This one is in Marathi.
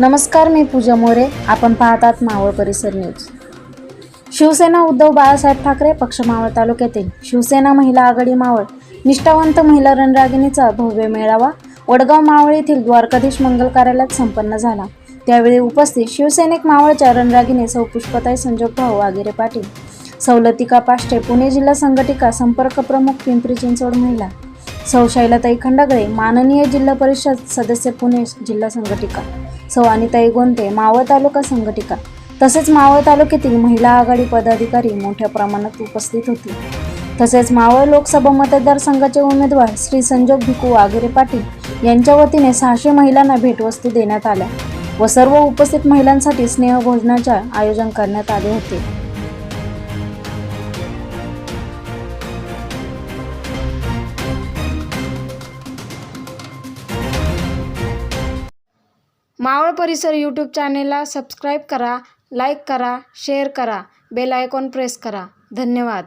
नमस्कार मी पूजा मोरे. आपण पाहतात मावळ परिसर न्यूज. शिवसेना उद्धव बाळासाहेब ठाकरे पक्ष मावळ तालुक्यातील शिवसेना महिला आघाडी मावळ निष्ठावंत महिला रणरागिणीचा भव्य मेळावा वडगाव मावळ येथील द्वारकाधीश मंगल कार्यालयात संपन्न झाला. त्यावेळी उपस्थित शिवसैनिक मावळच्या रणरागिणी सौ पुष्पताई संजोगभाऊ वागिरे पाटील सवलतिका पाष्टे पुणे जिल्हा संघटिका संपर्क प्रमुख पिंपरी चिंचवड महिला सौ शैलाताई खंडागळे माननीय जिल्हा परिषद सदस्य पुणे जिल्हा संघटिका. सवानीताई अनिताई गोंते मावळ तालुका संघटिका. तसेच मावळ तालुक्यातील महिला आघाडी पदाधिकारी मोठ्या प्रमाणात उपस्थित होती. तसेच मावळ लोकसभा मतदारसंघाचे उमेदवार श्री संजोग भिकू वाघेरे पाटील यांच्या वतीने सहाशे महिलांना भेटवस्तू देण्यात आल्या व सर्व उपस्थित महिलांसाठी स्नेहभोजनाचे आयोजन करण्यात आले होते. मावळ परिसर यूट्यूब चॅनेलला सबस्क्राईब करा लाईक करा शेअर करा बेल आयकॉन प्रेस करा. धन्यवाद.